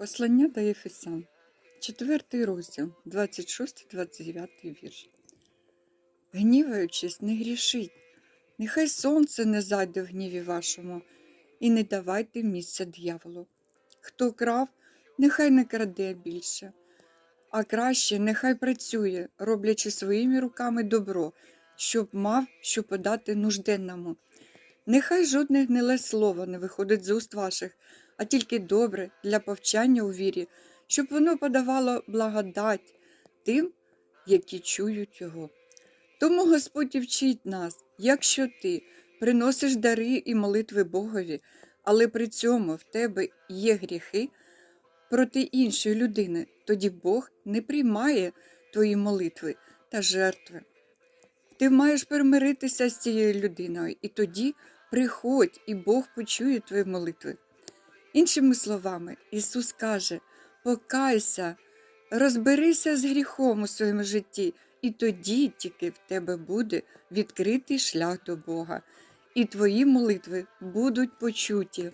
Послання до Єфесян, 4 розділ, 26-29 вірш. Гніваючись, не грішіть, нехай сонце не зайде в гніві вашому, і не давайте місця дьяволу. Хто крав, нехай не краде більше, а краще нехай працює, роблячи своїми руками добро, щоб мав що подати нужденному. Нехай жодне гниле слово не виходить з уст ваших, а тільки добре для повчання у вірі, щоб воно подавало благодать тим, які чують його. Тому Господь і вчить нас, якщо ти приносиш дари і молитви Богові, але при цьому в тебе є гріхи проти іншої людини, тоді Бог не приймає твої молитви та жертви. Ти маєш перемиритися з цією людиною, і тоді приходь, і Бог почує твої молитви. Іншими словами, Ісус каже: покайся, розберися з гріхом у своєму житті, і тоді тільки в тебе буде відкритий шлях до Бога, і твої молитви будуть почуті.